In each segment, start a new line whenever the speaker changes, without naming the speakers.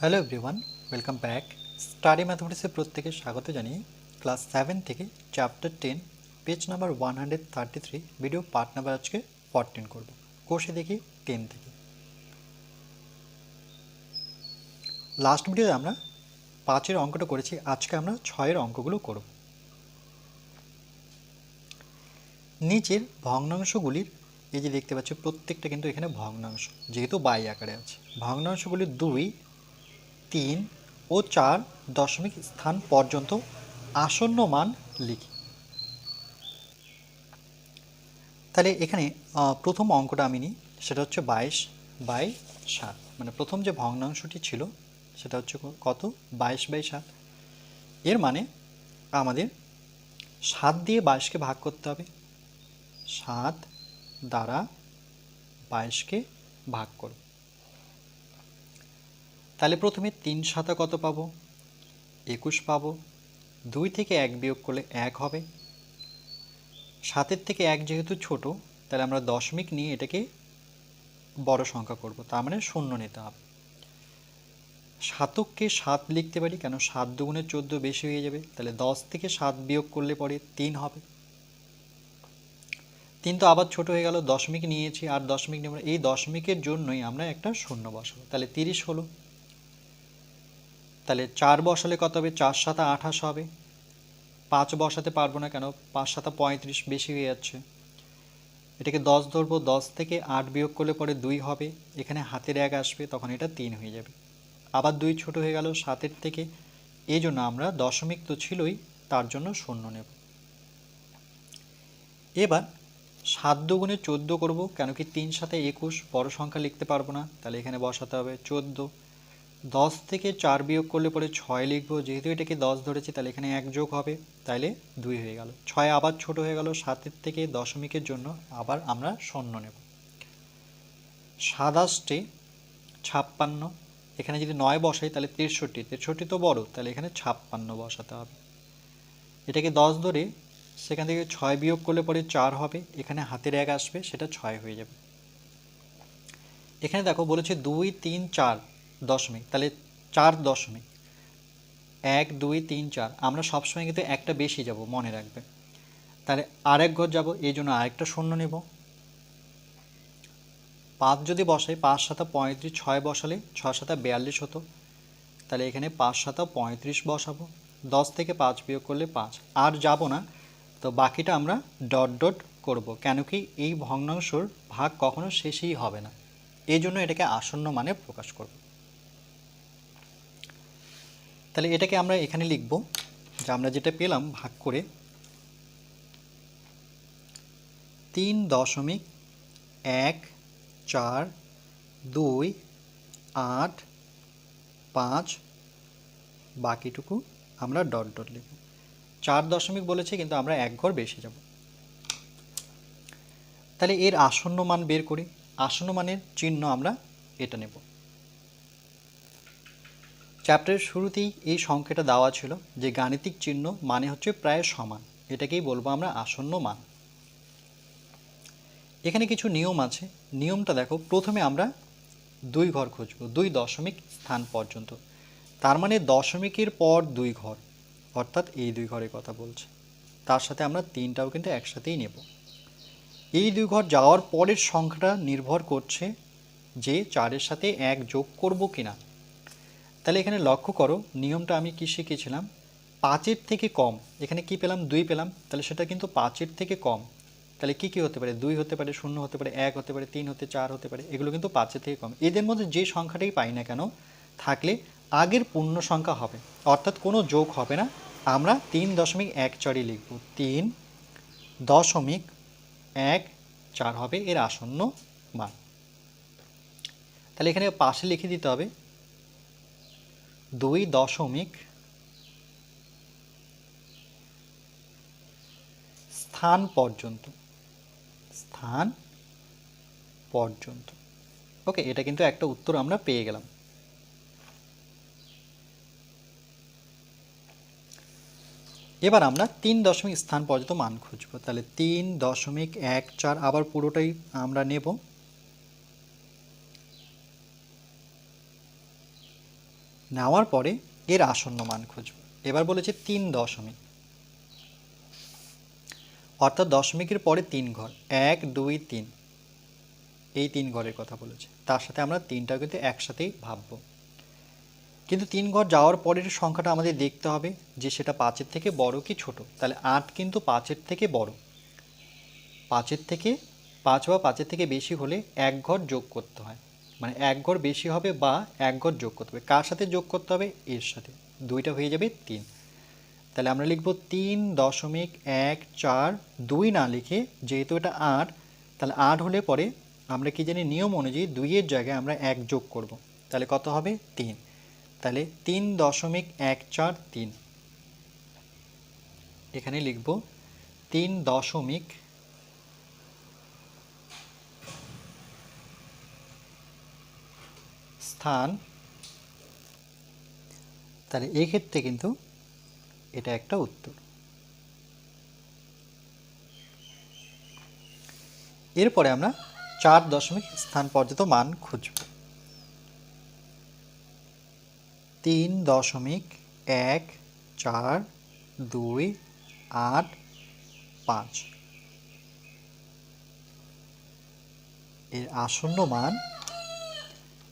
Hello everyone welcome back study ম্যাথমেটিক্সের প্রত্যেকে স্বাগত জানিয়ে ক্লাস সেভেন থেকে chapter ten page number one hundred thirty three video part number আজকে fourteen করব। কোর্সে দেখি টেন থেকে। লাস্ট ভিডিওতে আমরা পাঁচের অঙ্কটা করেছি, আজকে আমরা ছয়ের অঙ্কগুলো করব। নিচের ভগ্নাংশগুলির, এই যে দেখতে পাচ্ছি, প্রত্যেকটা কিন্তু এখানে ভগ্নাংশ, যেহেতু বাই আকারে আছে। ভগ্নাংশগুলির দুই তিন ও চার দশমিক স্থান পর্যন্ত আসন্ন মান লিখি। তাহলে এখানে প্রথম অঙ্কটা আমি নিই, সেটা হচ্ছে বাইশ বাই সাত। মানে প্রথম যে ভগ্নাংশটি ছিল, সেটা হচ্ছে কত? বাইশ বাই সাত। এর মানে আমাদের সাত দিয়ে বাইশকে ভাগ করতে হবে। সাত দ্বারা বাইশকে ভাগ করব। তাহলে প্রথমে তিন সাতা কত পাবো? একুশ পাবো। দুই থেকে এক বিয়োগ করলে এক হবে। সাতের থেকে এক যেহেতু ছোট, তাহলে আমরা দশমিক নিয়ে এটাকে বড় সংখ্যা করব। তার মানে শূন্য নিতে হবে। সাতককে সাত লিখতে পারি, কেন সাত দুগুণে চোদ্দ বেশি হয়ে যাবে। তাহলে দশ থেকে সাত বিয়োগ করলে পরে তিন হবে। তিন তো আবার ছোট হয়ে গেল, দশমিক নিয়েছি, আর দশমিক নেব না। এই দশমিকের জন্যই আমরা একটা শূন্য বসাবো। তাহলে তিরিশ হলো। তাহলে চার বসালে কত হবে? চার সাতা আঠাশ হবে। পাঁচ বসাতে পারব না কেন? পাঁচ সাতা পঁয়ত্রিশ বেশি হয়ে যাচ্ছে। এটাকে দশ ধরবো। দশ থেকে আট বিয়োগ করলে পরে দুই হবে। এখানে হাতের এক আসবে, তখন এটা তিন হয়ে যাবে। আবার দুই ছোট হয়ে গেল সাতের থেকে। এই জন্য আমরা দশমিক তো ছিলই, তার জন্য শূন্য নেব। এবার সাত দুগুণে চোদ্দ করব, কেন কি তিন সাথে একুশ, বড় সংখ্যা লিখতে পারব না। তাহলে এখানে বসাতে হবে চোদ্দ। দশ থেকে চার বিয়োগ করলে পরে ছয় লিখব। যেহেতু এটাকে দশ ধরেছি, তাহলে এখানে এক যোগ হবে তাইলে দুই হয়ে গেল। ছয় আবার ছোট হয়ে গেল, সাতের থেকে দশমিকের জন্য আবার আমরা শূন্য নেব। সাতাশটে, ছাপ্পান্ন, এখানে যদি নয় বসাই, তাহলে তেষট্টি। তেষট্টি তো বড়, তাহলে এখানে ছাপ্পান্ন বসাতে হবে। এটাকে দশ ধরে, সেখান থেকে ছয় বিয়োগ করলে পরে চার হবে, এখানে হাতের এক আসবে, সেটা ছয় হয়ে যাবে। এখানে দেখো বলেছে দুই, তিন, চার। দশমিক, তাহলে চার দশমিক। এক, দুই, তিন, চার, আমরা সবসময় কিন্তু একটা বেশি যাব, মনে রাখবে। তাহলে আরেক ঘর যাব, এই জন্য আরেকটা শূন্য নেব। পাঁচ যদি বসাই, পাঁচ সাতা পঁয়ত্রিশ, ছয় বসালে ছয় সাতা বিয়াল্লিশ হতো। তাহলে এখানে পাঁচ সাতা পঁয়ত্রিশ বসাবো। দশ থেকে পাঁচ বিয়োগ করলে পাঁচ। আর যাব না, তো বাকিটা আমরা ডট ডট করব, কেন কি এই ভগ্নাংশর ভাগ কখনো শেষই হবে না। এই জন্য এটাকে আসন্ন মানে প্রকাশ করব। তাহলে এটাকে আমরা এখানে লিখব, যে আমরা যেটা পেলাম ভাগ করে। তিন দশমিক এক চার দুই আট পাঁচ, বাকিটুকু আমরা ডট ডট লিখব। চার দশমিক বলেছে, কিন্তু আমরা এক ঘর বেশি যাব। তাহলে এর আসন্ন মান বের করি, আসন্ন মানের চিহ্ন আমরা এটা নেব। চ্যাপ্টারের শুরুতেই এই সংখ্যাটা দেওয়া ছিল যে গাণিতিক চিহ্ন মানে হচ্ছে প্রায় সমান। এটাকেই বলব আমরা আসন্ন মান। এখানে কিছু নিয়ম আছে। নিয়মটা দেখো, প্রথমে আমরা দুই ঘর খুঁজব, দুই দশমিক স্থান পর্যন্ত। তার মানে দশমিকের পর দুই ঘর, অর্থাৎ এই দুই ঘরের কথা বলছে। তার সাথে আমরা তিনটাও কিন্তু একসাথেই নেব। এই দুই ঘর যাওয়ার পরের সংখ্যাটা নির্ভর করছে যে চারের সাথে এক যোগ করব কিনা। তাহলে এখানে লক্ষ্য করো, নিয়মটা আমি কী শিখেছিলাম পাঁচের থেকে কম, এখানে কি পেলাম? দুই পেলাম, তাহলে সেটা কিন্তু পাঁচের থেকে কম। তাহলে কি কি হতে পারে? দুই হতে পারে, শূন্য হতে পারে, এক হতে পারে, তিন হতে, চার হতে পারে, এগুলো কিন্তু পাঁচের থেকে কম। এদের মধ্যে যে সংখ্যাটাই পাই না কেন, থাকলে আগের পূর্ণ সংখ্যা হবে। অর্থাৎ কোনো যোগ হবে না। আমরা তিন দশমিক এক চারই লিখব। তিন দশমিক এক চার হবে এর আসন্ন মান। তাহলে এখানে পাশে লিখে দিতে হবে দুই দশমিক স্থান পর্যন্ত স্থান পর্যন্ত। ওকে এটা কিন্তু একটা উত্তর আমরা পেয়ে গেলাম। এবার আমরা তিন দশমিক স্থান পর্যন্ত মান খুঁজব। তাহলে তিন দশমিক এক চার আবার পুরোটাই আমরা নেব। নেওয়ার পরে এর আসন্ন মান খুঁজব। এবার বলেছে তিন দশমিক। অর্থাৎ দশমিকের পরে তিন ঘর, এক, দুই, তিন। এই তিন ঘরের কথা বলেছে। তার সাথে আমরা তিনটা কিন্তু একসাথেই ভাববো। কিন্তু তিন ঘর যাওয়ার পরের সংখ্যাটা আমাদের দেখতে হবে যে সেটা পাঁচের থেকে বড় কি ছোট। তাহলে আট কিন্তু পাঁচের থেকে বড়। পাঁচের থেকে, পাঁচ বা পাঁচের থেকে বেশি হলে এক ঘর যোগ করতে হয়। মানে এক ঘর বেশি হবে বা এক ঘর যোগ করতে হবে। কার সাথে যোগ করতে হবে? এর সাথে। দুইটা হয়ে যাবে তিন। তাহলে আমরা লিখব তিন দশমিক এক চার দুই না লিখে, যেহেতু এটা আট, তাহলে আট হলে পরে আমরা কি জানি, নিয়ম অনুযায়ী দুইয়ের জায়গায় আমরা এক যোগ করব। তাহলে কত হবে? তিন। তাহলে তিন দশমিক এক চার তিন। এখানে লিখব তিন দশমিক স্থান, তাহলে এক্ষেত্রে কিন্তু এটা একটা উত্তর। এরপরে আমরা চার দশমিক স্থান পর্যন্ত মান খুঁজব। তিন দশমিক এক চার দুই আট পাঁচ। এর আসন্ন মান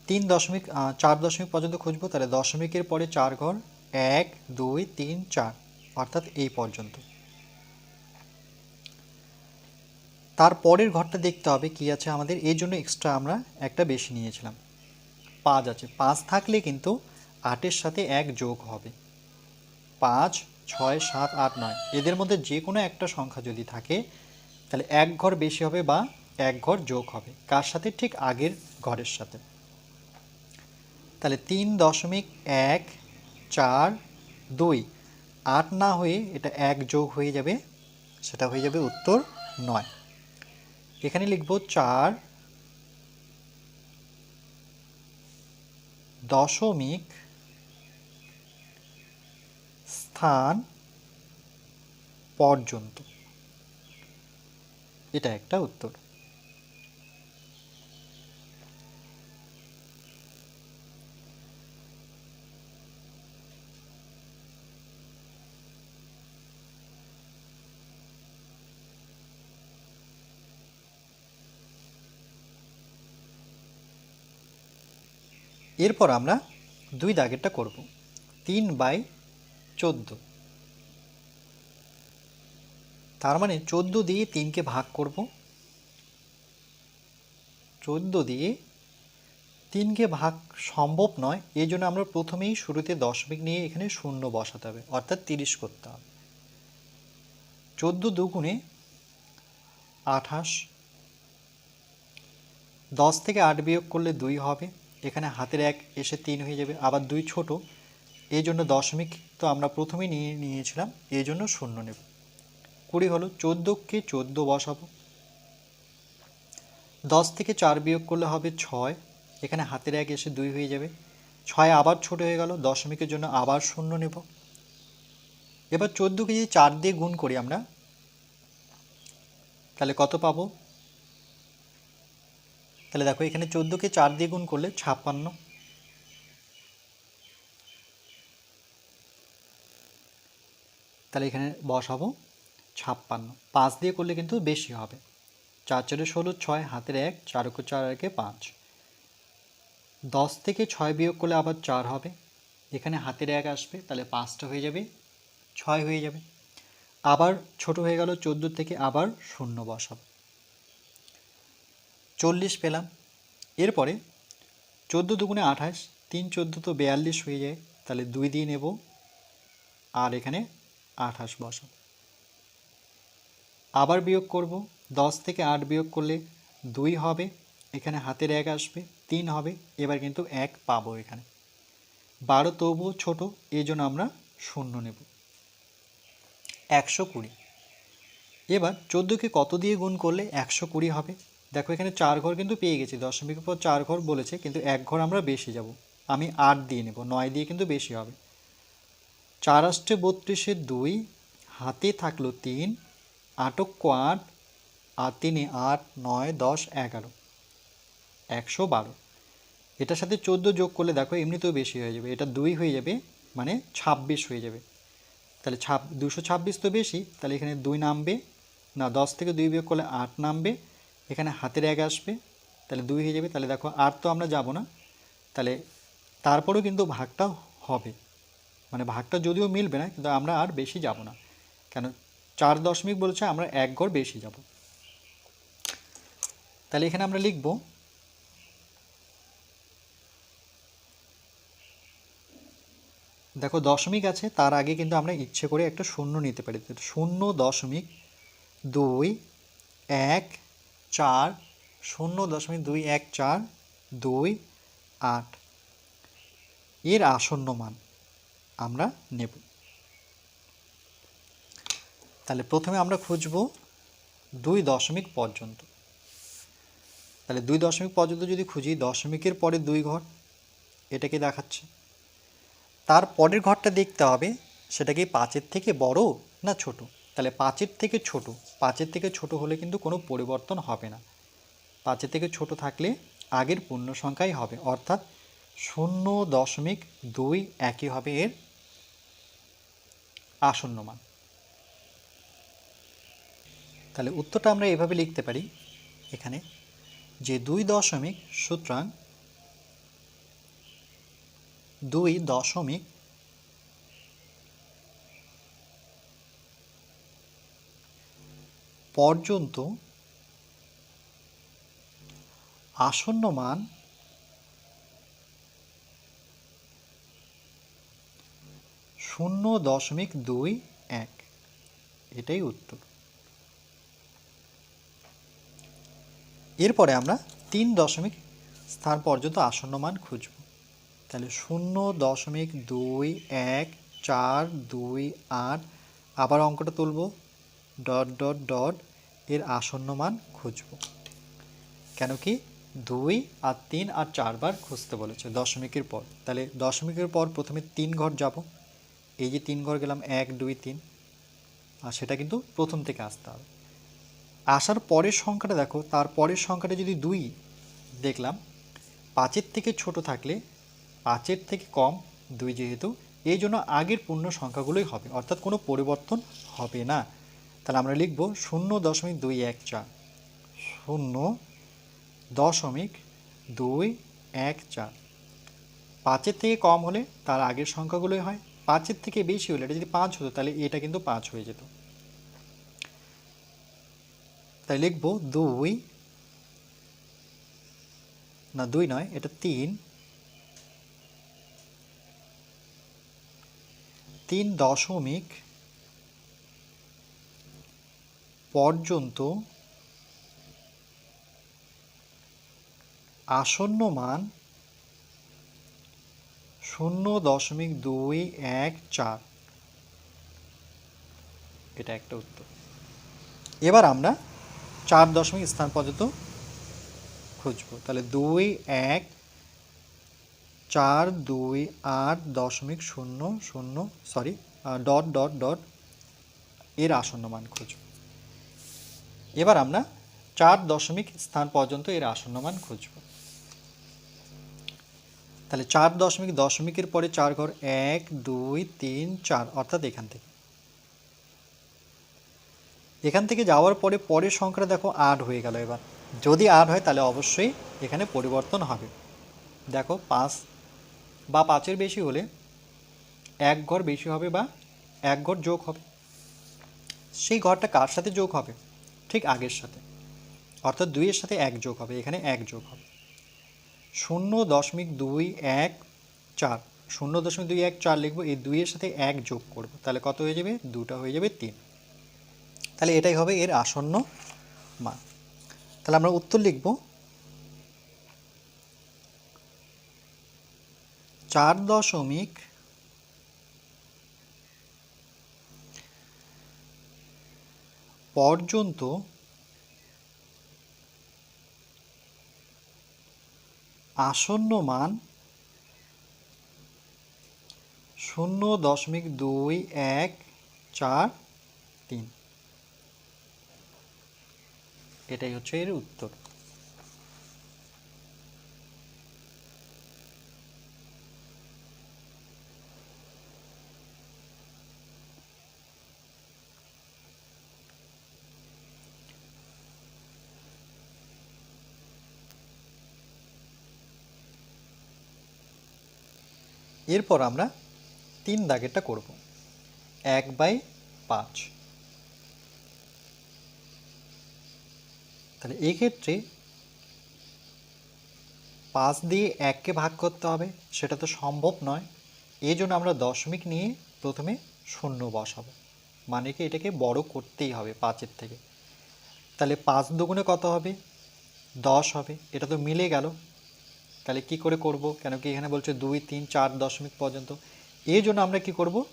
তিন দশমিক চার দশমিক পর্যন্ত খুঁজবো, তাহলে দশমিকের পরে চার ঘর, এক, দুই, তিন, চার, অর্থাৎ এই পর্যন্ত। তার পরের ঘরটা দেখতে হবে, কি আছে আমাদের এই জন্য এক্সট্রা আমরা একটা বেশি নিয়েছিলাম। পাঁচ আছে, পাঁচ থাকলে কিন্তু আটের সাথে এক যোগ হবে। পাঁচ, ছয়, সাত, আট, নয়, এদের মধ্যে যে কোনো একটা সংখ্যা যদি থাকে, তাহলে এক ঘর বেশি হবে বা এক ঘর যোগ হবে। কার সাথে? ঠিক আগের ঘরের সাথে। তাহলে তিন দশমিক এক চার দুই। আট না হয়ে এটা এক যোগ হয়ে যাবে, সেটা হয়ে যাবে উত্তর নয়। এখানে লিখব চার দশমিক স্থান পর্যন্ত। এটা একটা উত্তর। এরপর আমরা দুই দাগেরটা করব। তিন বাই চোদ্দ। তার মানে চোদ্দ দিয়ে তিনকে ভাগ করব। চোদ্দ দিয়ে তিনকে ভাগ সম্ভব নয়, এই জন্য আমরা প্রথমেই শুরুতে দশমিক নিয়ে এখানে শূন্য বসাতে হবে, অর্থাৎ তিরিশ করতে হবে। চোদ্দ দুগুণে আঠাশ, দশ থেকে আট বিয়োগ করলে দুই হবে। এখানে হাতের এক এসে তিন হয়ে যাবে, আবার দুই ছোট। এই জন্য দশমিক তো আমরা প্রথমেই নিয়ে নিয়েছিলাম, এই জন্য শূন্য নেব। কুড়ি হলো চোদ্দোকে চোদ্দ বসাবো। দশ থেকে চার বিয়োগ করলে হবে ছয়, এখানে হাতের এক এসে দুই হয়ে যাবে। ছয় আবার ছোট হয়ে গেল, দশমিকের জন্য আবার শূন্য নেব। এবার চোদ্দোকে যদি চার দিয়ে গুণ করি আমরা, তাহলে কত পাবো? তাহলে দেখো, এখানে চোদ্দোকে চার দিয়ে গুণ করলে ছাপ্পান্ন। তাহলে এখানে বসাবো ছাপ্পান্ন। পাঁচ দিয়ে করলে কিন্তু বেশি হবে। চার চারে ষোলো, ছয়, হাতের এক, চার একে চার, একে পাঁচ। দশ থেকে ছয় বিয়োগ করলে আবার চার হবে। এখানে হাতের এক আসবে, তাহলে পাঁচটা হয়ে যাবে, ছয় হয়ে যাবে। আবার ছোট হয়ে গেল চোদ্দ থেকে আবার শূন্য বসাবো। চল্লিশ পেলাম। এরপরে চোদ্দ দুগুণে আঠাশ, তিন চোদ্দ তো বেয়াল্লিশ হয়ে যায়, তাহলে দুই দিয়ে নেব, আর এখানে আঠাশ বসাব। আবার বিয়োগ করব, দশ থেকে আট বিয়োগ করলে দুই হবে, এখানে হাতের এক আসবে, তিন হবে, এবার কিন্তু এক পাবো এখানে। বারো তবুও ছোট, এই জন্য আমরা শূন্য নেব। একশো কুড়ি। এবার চোদ্দোকে কত দিয়ে গুণ করলে একশো কুড়ি হবে? দেখো, এখানে চার ঘর কিন্তু পেয়ে গেছি। দশমিকের পর চার ঘর বলেছে, কিন্তু এক ঘর আমরা বেশি যাব। আমি আট দিয়ে নেব, নয় দিয়ে কিন্তু বেশি হবে। চার আষ্টে বত্রিশে দুই, হাতে থাকল তিন, আটক আট আর তিনে আট, নয়, দশ, এগারো, একশো বারো। এটার সাথে চোদ্দ যোগ করলে দেখো, এমনিতেও বেশি হয়ে যাবে। এটা দুই হয়ে যাবে মানে ছাব্বিশ হয়ে যাবে। তাহলে ছাব, দুশো ছাব্বিশ তো বেশি, তাহলে এখানে দুই নামবে। না, দশ থেকে দুই বিয়োগ করলে আট নামবে। এখানে হাতের এক আসবে, তাহলে দুই হয়ে যাবে, তাহলে দেখো আর তো আমরা যাব না। তাহলে তারপরেও কিন্তু ভাগটা হবে। মানে ভাগটা যদিও মিলবে না, কিন্তু আমরা আর বেশি যাব না। কেন? চার দশমিক বলছে, আমরা এক ঘর বেশি যাব। তাহলে এখানে আমরা লিখব, দেখো দশমিক আছে, তার আগে কিন্তু আমরা ইচ্ছে করে একটা শূন্য নিতে পারি। শূন্য দশমিক দুই, এক চার, শূন্য দশমিক দুই এক চার, দুই, আট। এর আসন্ন মান আমরা নেব। তাহলে প্রথমে আমরা খুঁজব দুই দশমিক পর্যন্ত। তাহলে দুই দশমিক পর্যন্ত যদি খুঁজি, দশমিকের পরে দুই ঘর এটাকে দেখাচ্ছে? তার পরের ঘরটা দেখতে হবে, সেটা কি পাঁচের থেকে বড় না ছোট? তাহলে পাঁচের থেকে ছোট, পাঁচের থেকে ছোট হলে কিন্তু কোনো পরিবর্তন হবে না। পাঁচের থেকে ছোট থাকলে আগের পূর্ণ সংখ্যাই হবে, অর্থাৎ শূন্য দশমিক দুই একই হবে এর আসন্ন মান। তাহলে উত্তরটা আমরা এভাবে লিখতে পারি, এখানে যে দুই দশমিক সুতরাং দুই দশমিক পর্যন্ত আসন্ন মান শূন্য দশমিক দুই এক। এটাই উত্তর। এরপরে আমরা তিন দশমিক স্থান পর্যন্ত আসন্ন মান খুঁজব। তাহলে শূন্য দশমিক দুই এক চার দুই আট, আবার অঙ্কটা তুলব। ডট ডট ডট এর আসন্ন মান খুঁজব। কেন কি? দুই আর তিন আর চারবার খুঁজতে বলেছে দশমিকের পর। তাহলে দশমিকের পর প্রথমে তিন ঘর যাব। এই যে তিন ঘর গেলাম, এক, দুই, তিন। আর সেটা কিন্তু প্রথম থেকে আসতে হবে। আসার পরের সংখ্যাটা দেখো, তার পরের সংখ্যাটা যদি দুই দেখলাম, পাঁচের থেকে ছোট থাকলে পাঁচের থেকে কম দুই যেহেতু, এই জন্য আগের পূর্ণ সংখ্যাগুলোই হবে। অর্থাৎ কোনো পরিবর্তন হবে না। তাহলে আমরা লিখব শূন্য দশমিক দুই এক চার শূন্য দশমিক দুই এক চার পাঁচের থেকে কম হলে তার আগের সংখ্যাগুলোই হয়। পাঁচের থেকে বেশি হলে, এটা যদি পাঁচ হতো, তাহলে এটা কিন্তু পাঁচ হয়ে যেত। তাই লিখব দুই, না, দুই নয়, এটা তিন। তিন দশমিক পর্যন্ত আসন্ন মান শূন্য দশমিক দুই এক চার। এটা একটা উত্তর। এবার আমরা চার দশমিক স্থান পর্যন্ত খুঁজব। তাহলে দুই এক চার দুই আট দশমিক শূন্য শূন্য সরি ডট ডট ডট এর আসন্ন মান খুঁজব। এবার আমরা চার দশমিক স্থান পর্যন্ত এর আসন্ন মান খুঁজব। তাহলে চার দশমিক দশমিকের পরে চার ঘর এক, দুই, তিন, চার, অর্থাৎ এখান থেকে। এখান থেকে যাওয়ার পরে পরের সংখ্যাটা দেখো আট হয়ে গেল এবার। যদি আট হয় তাহলে অবশ্যই এখানে পরিবর্তন হবে। দেখো পাঁচ বা পাঁচের বেশি হলে এক ঘর বেশি হবে বা এক ঘর যোগ হবে। সেই ঘরটা কার সাথে যোগ হবে? ঠিক আগের সাথে। অর্থাৎ দুইয়ের সাথে এক যোগ হবে, এখানে এক যোগ হবে। শূন্য দশমিক দুই এক চার, শূন্য দশমিক দুই এক চার লিখব, এই দুইয়ের সাথে এক যোগ করব, তাহলে কত হয়ে যাবে? দুটা হয়ে যাবে তিন। তাহলে এটাই হবে এর আসন্ন মান। তাহলে আমরা উত্তর লিখব, চার দশমিক পর্যন্ত আসন্ন মান শূন্য দশমিক দুই এক চার তিন। এটাই হচ্ছে এর উত্তর। এরপর আমরা তিন দাগেরটা করব। এক বাই পাঁচ। তাহলে এক্ষেত্রে পাঁচ দিয়ে এককে ভাগ করতে হবে, সেটা তো সম্ভব নয়। এই জন্য আমরা দশমিক নিয়ে প্রথমে শূন্য বসাবো। মানে কি এটাকে বড় করতেই হবে পাঁচের থেকে। তাহলে পাঁচ দুগুণে কত হবে? দশ হবে। এটা তো মিলে গেল। তাহলে কি করে করব? কেন কি এখানে বলছে দুই, তিন, চার দশমিক পর্যন্ত। এই জন্য আমরা কি করব?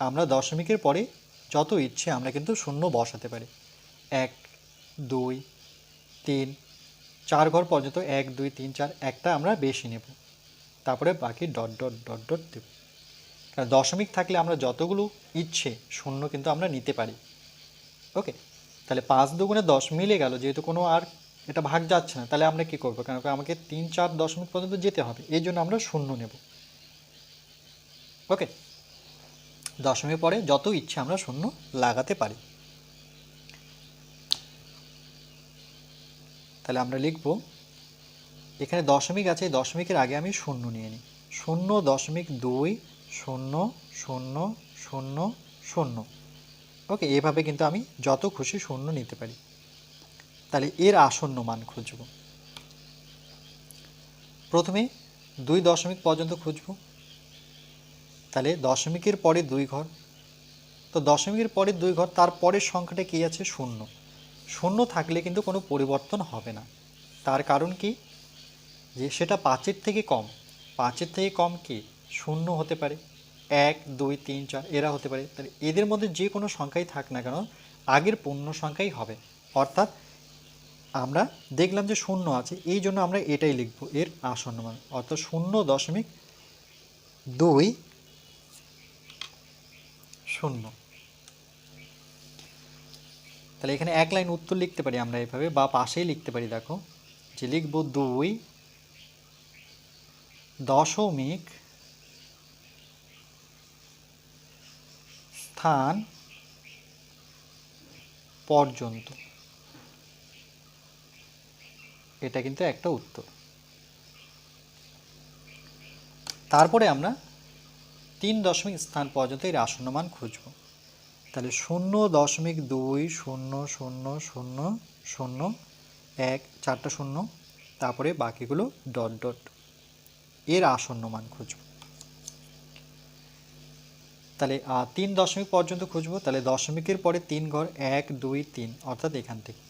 আমরা দশমিকের পরে যত ইচ্ছে আমরা কিন্তু শূন্য বসাতে পারি। এক, দুই, তিন, চার ঘর পর্যন্ত এক, দুই, তিন, চার, একটা আমরা বেশি নেব। তারপরে বাকি ডট ডট ডট ডট দেব। কারণ দশমিক থাকলে আমরা যতগুলো ইচ্ছে শূন্য কিন্তু আমরা নিতে পারি। ওকে, তাহলে পাঁচ দুগুণে দশ মিলে গেল, যেহেতু কোনো আর এটা ভাগ যাচ্ছে না, তাহলে আমরা কি করব? কেন আমাকে তিন চার দশমিক পর্যন্ত যেতে হবে, এই জন্য আমরা শূন্য নেব। ওকে দশমিক পরে যত ইচ্ছে আমরা শূন্য লাগাতে পারি। তাহলে আমরা লিখব, এখানে দশমিক আছে দশমিকের আগে আমি শূন্য নিয়ে নিই। শূন্য দশমিক দুই, শূন্য শূন্য শূন্য শূন্য। ওকে এভাবে কিন্তু আমি যত খুশি শূন্য নিতে পারি। তাহলে এর আসন্ন মান খুঁজব। প্রথমে দুই দশমিক পর্যন্ত খুঁজব। তাহলে দশমিকের পরে দুই ঘর। তো দশমিকের পরে দুই ঘর, তার পরের সংখ্যাটা কী আছে? শূন্য। শূন্য থাকলে কিন্তু কোনো পরিবর্তন হবে না। তার কারণ কি? যে সেটা পাঁচের থেকে কম। পাঁচের থেকে কম কি? শূন্য হতে পারে। এক, দুই, তিন, চার, এরা হতে পারে। তাহলে এদের মধ্যে যে কোনো সংখ্যাই থাক না কেন, আগের পূর্ণ সংখ্যাই হবে। অর্থাৎ আমরা দেখলাম যে শূন্য আছে, এই জন্য আমরা এটাই লিখব, এর আসন্ন মান। অর্থাৎ শূন্য দশমিক দুই শূন্য। তাহলে এখানে এক লাইন উত্তর লিখতে পারি আমরা এভাবে, বা পাশেই লিখতে পারি, দেখো, যে লিখব দুই দশমিক স্থান পর্যন্ত। এটা কিন্তু একটা উত্তর। তারপরে আমরা তিন দশমিক স্থান পর্যন্ত এর আসন্ন মান খুঁজব। তাহলে শূন্য দশমিক দুই, শূন্য শূন্য শূন্য শূন্য, এক, চারটা শূন্য, তারপরে বাকিগুলো ডট ডট এর আসন্ন মান খুঁজব। তাহলে তিন দশমিক পর্যন্ত খুঁজবো। তাহলে দশমিকের পরে তিন ঘর এক, দুই, তিন, অর্থাৎ এখান থেকে।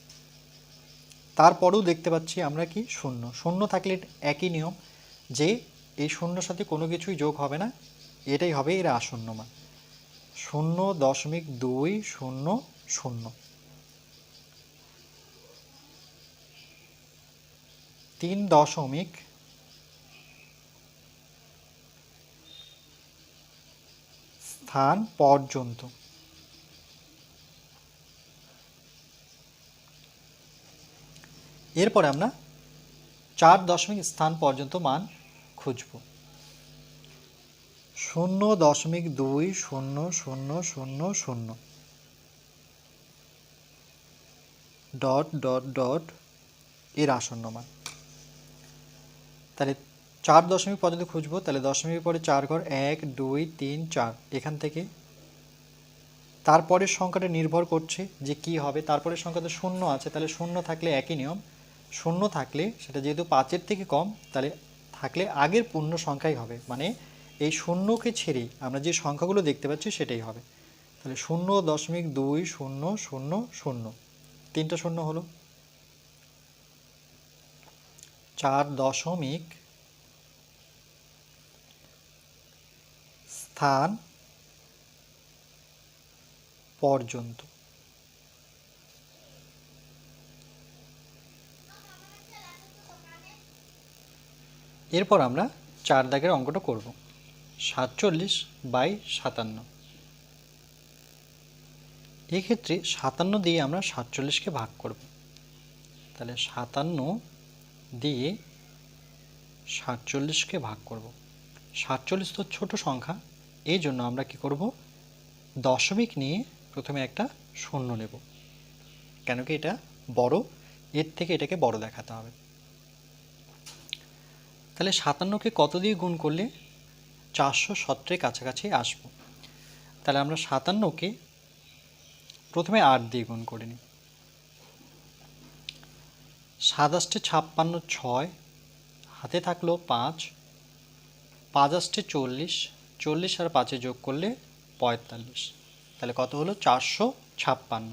তারপরেও দেখতে পাচ্ছি আমরা কি শূন্য। শূন্য থাকলে একই নিয়ম, যে এই শূন্যর সাথে কোনো কিছুই যোগ হবে না, এটাই হবে এর আসন্ন মান শূন্য দশমিক দুই শূন্য শূন্য। তিন দশমিক স্থান পর্যন্ত। এরপরে আমরা চার দশমিক স্থান পর্যন্ত মান খুঁজব। শূন্য দশমিক দুই, শূন্য শূন্য শূন্য শূন্য। ডট ডট ডট, এর আসন্ন মান। তাহলে চার দশমিক পর্যন্ত খুঁজবো, তাহলে দশমিকের পরে চার ঘর, এক, দুই, তিন, চার, এখান থেকে। তারপরের সংখ্যাটা নির্ভর করছে যে কি হবে, তারপরের সংখ্যাতে শূন্য আছে, তাহলে শূন্য থাকলে একই নিয়ম। শূন্য থাকলে, সেটা যেহেতু পাঁচের থেকে কম, তাহলে থাকলে আগের পূর্ণ সংখ্যাই হবে। মানে এই শূন্যকে ছেড়ে আমরা যে সংখ্যাগুলো দেখতে পাচ্ছি সেটাই হবে। তাহলে শূন্য দশমিক দুই শূন্য শূন্য শূন্য। তিনটা শূন্য হলো। চার দশমিক স্থান পর্যন্ত। এরপর আমরা চার দাগের অঙ্কটা করব। সাতচল্লিশ বাই সাতান্ন। এক্ষেত্রে সাতান্ন দিয়ে আমরা সাতচল্লিশকে ভাগ করব। তাহলে সাতান্ন দিয়ে সাতচল্লিশকে ভাগ করব। সাতচল্লিশ তো ছোট সংখ্যা, এই জন্য আমরা কি করব? দশমিক নিয়ে প্রথমে একটা শূন্য নেব। কেন কি এটা বড়? এর থেকে এটাকে বড় দেখাতে হবে। তাহলে সাতান্নকে কত দিয়ে গুণ করলে চারশো সতেরোর কাছাকাছি আসব? তাহলে আমরা সাতান্নকে প্রথমে আট দিয়ে গুণ করে নিই। সাতাশটে ছাপ্পান্ন ছয়, হাতে থাকল পাঁচ পাঁচাশটে চল্লিশ চল্লিশ আর পাঁচে যোগ করলে পঁয়তাল্লিশ। তাহলে কত হলো? চারশো ছাপ্পান্ন।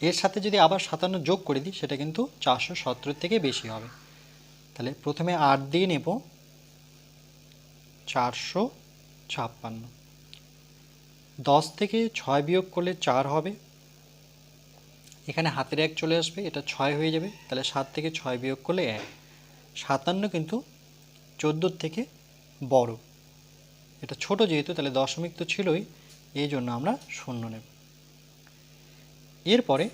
এর সাথে যদি আবার সাতান্ন যোগ করে দিই, সেটা কিন্তু চারশো সতেরোর থেকে বেশি হবে। তাহলে প্রথমে আট দিয়ে নেব। চারশো ছাপ্পান্ন। দশ থেকে ছয় বিয়োগ করলে চার হবে। এখানে হাতের এক চলে আসবে, এটা ছয় হয়ে যাবে। তাহলে সাত থেকে ছয় বিয়োগ করলে এক। সাতান্ন কিন্তু চোদ্দোর থেকে বড়। এটা ছোট যেহেতু, তাহলে দশমিক তো ছিলই, এই জন্য আমরা শূন্য নেব। এরপরে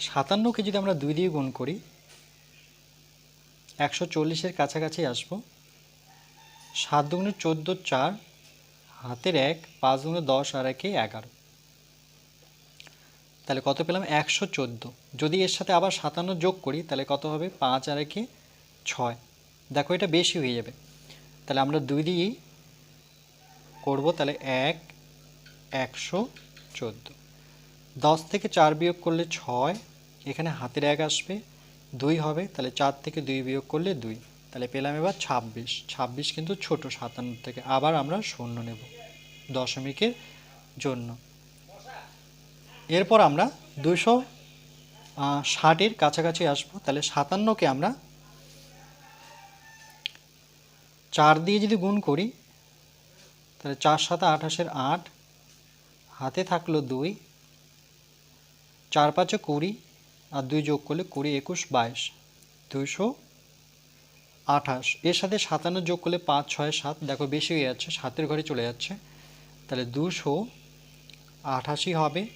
সাতান্নকে যদি আমরা দুই দিয়ে গুণ করি একশো চল্লিশের কাছাকাছি আসব। সাত দুগুণে চোদ্দ চার, হাতের এক, পাঁচ দুগুণে দশ আর একে এগারো। তাহলে কত পেলাম? একশো চোদ্দ। যদি এর সাথে আবার সাতান্ন যোগ করি, তাহলে কত হবে? পাঁচ আর একে ছয়। দেখো এটা বেশি হয়ে যাবে। তাহলে আমরা দুই দিয়েই করব, তাহলে এক, একশো চোদ্দ। দশ থেকে চার বিয়োগ করলে ছয়, এখানে হাতের এক আসবে। দুই হবে, তাহলে চার থেকে দুই বিয়োগ করলে দুই। তাহলে পেলাম এবার ছাব্বিশ। ছাব্বিশ কিন্তু ছোট, সাতান্ন থেকে। আবার আমরা শূন্য নেব, দশমিকের জন্য। এরপর আমরা দুশো ষাটের কাছাকাছি আসব। তাহলে সাতান্নকে আমরা চার দিয়ে যদি গুণ করি, তাহলে চার সাতা আঠাশের আট, হাতে থাকল দুই, চার পাঁচে কুড়ি আর দুই যোগ করলে কুড়ি, একুশ, বাইশ। দুইশো আঠাশ। এর সাথে সাতান্ন যোগ করলে পাঁচ, ছয়, সাত। দেখো বেশি হয়ে যাচ্ছে, সাতের ঘরে চলে যাচ্ছে। তাহলে দুশো আঠাশি হবে।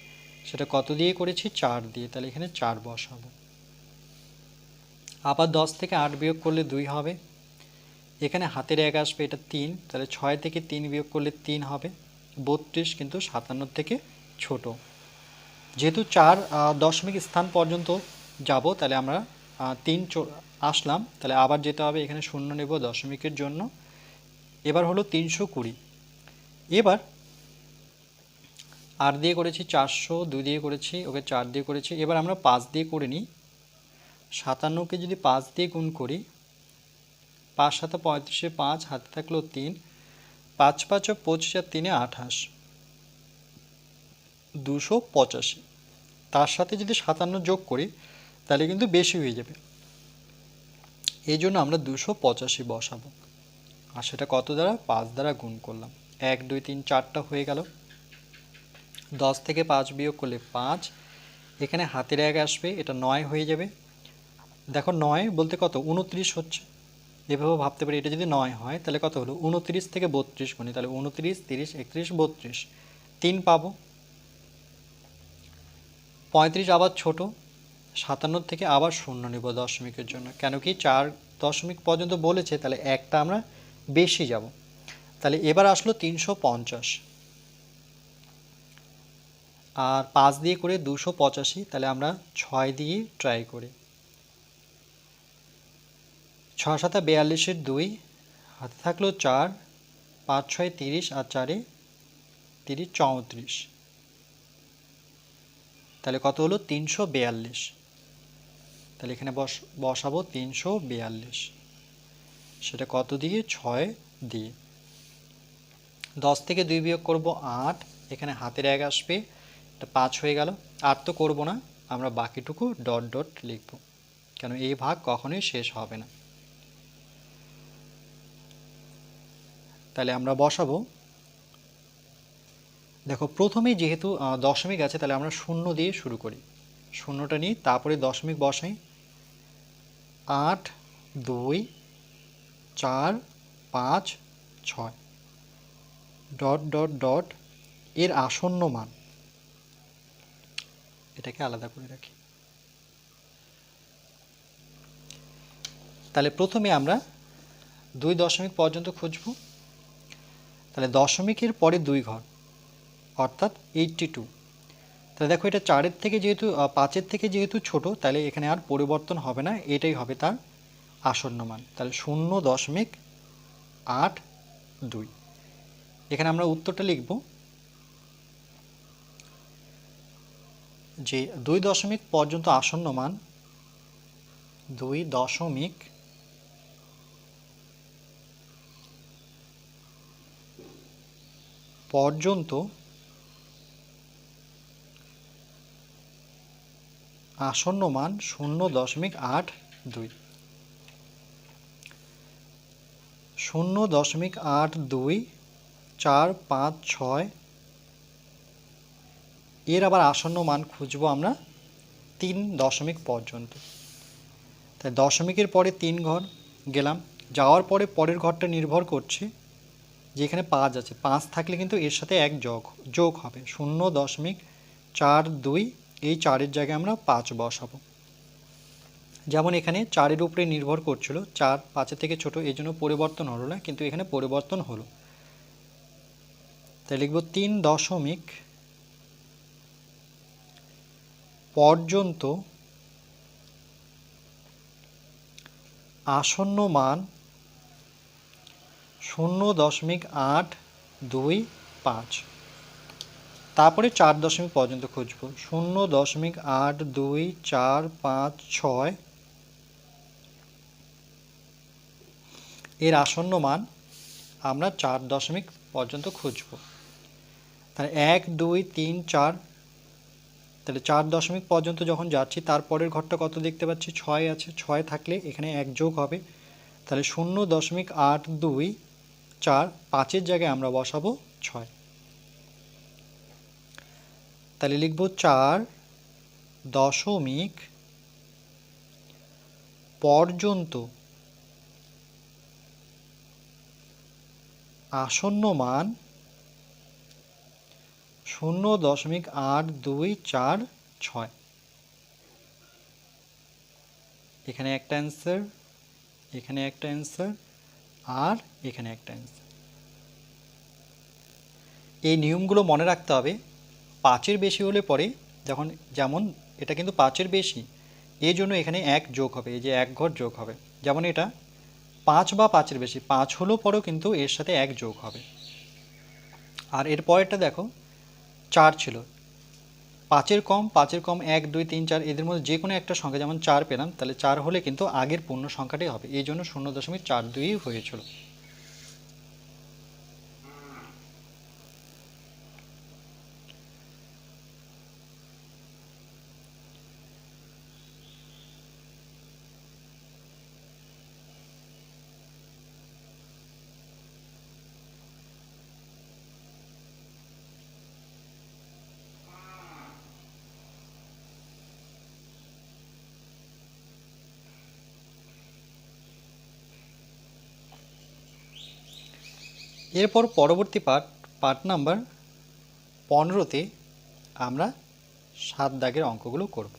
সেটা কত দিয়ে করেছি? চার দিয়ে। তাহলে এখানে চার বসাবো। আবার দশ থেকে আট বিয়োগ করলে দুই হবে। এখানে হাতের এক আসবে, এটা তিন। তাহলে ছয় থেকে তিন বিয়োগ করলে তিন হবে। বত্রিশ কিন্তু সাতান্ন থেকে ছোট। যেহেতু চার দশমিক স্থান পর্যন্ত যাব, তাহলে আমরা তিন আসলাম। তাহলে আবার যেতে হবে এখানে শূন্য নেব দশমিকের জন্য। এবার হলো তিনশো কুড়ি। এবার আট দিয়ে করেছি চারশো, দুই দিয়ে করেছি, ওকে চার দিয়ে করেছি। এবার আমরা পাঁচ দিয়ে করে নিই। সাতান্নকে যদি পাঁচ দিয়ে গুণ করি, পাঁচ সাথে পঁয়ত্রিশে পাঁচ, হাতে থাকল তিন। পাঁচ পাঁচ পঁচিশ আর তিনে আঠাশ। দুশো পঁচাশি। তার সাথে যদি সাতান্ন যোগ করি, তাহলে কিন্তু বেশি হয়ে যাবে। এই জন্য আমরা দুশো পঁচাশি বসাবো। আর সেটা কত দ্বারা? পাঁচ দ্বারা গুণ করলাম। এক, দুই, তিন, চারটা হয়ে গেল। দশ থেকে পাঁচ বিয়োগ করলে পাঁচ। এখানে হাতের এক আসবে, এটা নয় হয়ে যাবে। দেখো নয় বলতে কত? উনত্রিশ হচ্ছে। এভাবে ভাবতে পারি, এটা যদি নয় হয়, তাহলে কত হলো? উনত্রিশ থেকে বত্রিশ গুণি, তাহলে উনত্রিশ, তিরিশ, একত্রিশ, বত্রিশ। তিন পাবো। পঁয়ত্রিশ আবার ছোট, সাতান্ন থেকে আবার শূন্য নিব দশমিকের জন্য। কেন কি চার দশমিক পর্যন্ত বলেছে, তাহলে একটা আমরা বেশি যাব। তাহলে এবার আসলো তিনশো পঞ্চাশ। আর পাঁচ দিয়ে করে দুশো পঁচাশি, তাহলে আমরা ছয় দিয়ে ট্রাই করি। ছ সাতা বিয়াল্লিশের দুই, হাতে থাকল চার, পাঁচ ছয় তিরিশ আর চারে তিরিশ চৌত্রিশ। তাহলে কত হলো? তিনশো বিয়াল্লিশ। তাহলে এখানে বস, বসাবো তিনশো বিয়াল্লিশ। সেটা কত দিয়ে? ছয় দিয়ে। দশ থেকে দুই বিয়োগ করব আট। এখানে হাতের এক আসবে। এটা পাঁচ হয়ে গেল। আর তো করব না। আমরা বাকিটুকু ডট ডট লিখব। কেন এই ভাগ কখনোই শেষ হবে না। তাহলে আমরা বসাবো দেখো, প্রথমেই যেহেতু দশমিক আছে, তাহলে আমরা শূন্য দিয়ে শুরু করি। শূন্যটা নিই, তারপরে দশমিক বসাই। আট, দুই, চার, পাঁচ, ছয়। ডট ডট ডট, এর আসন্ন মান। এটাকে আলাদা করে রাখি। তাহলে প্রথমে আমরা দুই দশমিক পর্যন্ত খুঁজব। তাহলে দশমিকের পরে দুই ঘর। অর্থাৎ এইটটি টু তাহলে দেখো এটা চারের থেকে যেহেতু পাঁচের থেকে যেহেতু ছোট, তাহলে এখানে আর পরিবর্তন হবে না, এটাই হবে তার আসন্ন মান। তাহলে শূন্য দশমিক আট দুই। এখানে আমরা উত্তরটা লিখব যে দুই দশমিক পর্যন্ত আসন্ন মান দুই দশমিক পর্যন্ত আসন্ন মান শূন্য দশমিক আট দুই। শূন্য দশমিক আট দুই, চার, পাঁচ, ছয়, এর আবার আসন্ন মান খুঁজবো আমরা তিন দশমিক পর্যন্ত। তাই দশমিকের পরে তিন ঘর গেলাম, যাওয়ার পরে পরের ঘরটা নির্ভর করছে যে এখানে পাঁচ আছে। পাঁচ থাকলে কিন্তু এর সাথে এক যোগ যোগ হবে। শূন্য দশমিক চার দুই এই চারের জায়গায় আমরা পাঁচ বসাবো। যেমন এখানে চারের উপরে নির্ভর করছিল, চার পাঁচের থেকে ছোট এই জন্য পরিবর্তন হলো না, কিন্তু এখানে পরিবর্তন হলো। তাই লিখব তিন দশমিক পর্যন্ত আসন্ন মান শূন্য দশমিক আট দুই পাঁচ। তারপরে চার দশমিক পর্যন্ত খুঁজব। শূন্য দশমিক আট দুই চার পাঁচ ছয়। এর আসন্ন মান আমরা চার দশমিক পর্যন্ত খুঁজব। তাহলে এক, দুই, তিন, চার। তাহলে চার দশমিক পর্যন্ত যখন যাচ্ছি তারপরের ঘরটা কত দেখতে পাচ্ছি? ছয় আছে। ছয় থাকলে এখানে এক যোগ হবে। তাহলে শূন্য দশমিক আট দুই চার পাঁচের জায়গায় আমরা বসাবো ছয়। তাহলে লিখব চার দশমিক পর্যন্ত আসন্ন মান শূন্য দশমিক আট দুই চার ছয়। এখানে একটা অ্যান্সার এখানে একটা অ্যান্সার আর এখানে একটা অ্যান্সার এই নিয়মগুলো মনে রাখতে হবে। পাঁচের বেশি হলে পরে যখন যেমন এটা কিন্তু পাঁচের বেশি, এই জন্য এখানে এক যোগ হবে, এই যে এক ঘর যোগ হবে। যেমন এটা পাঁচ বা পাঁচের বেশি, পাঁচ হলেও পরেও কিন্তু এর সাথে এক যোগ হবে। আর এর পরেরটা দেখো, চার ছিল। পাঁচের কম পাঁচের কম এক, দুই, তিন, চার, এদের মধ্যে যে কোনো একটা সংখ্যা, যেমন চার পেলাম, তাহলে চার হলে কিন্তু আগের পূর্ণ সংখ্যাটাই হবে। এই জন্য শূন্য দশমিক চার দুই হয়েছিল। এরপর পরবর্তী পার্ট পার্ট নাম্বার পনেরোতে আমরা সাত দাগের অঙ্কগুলো করব।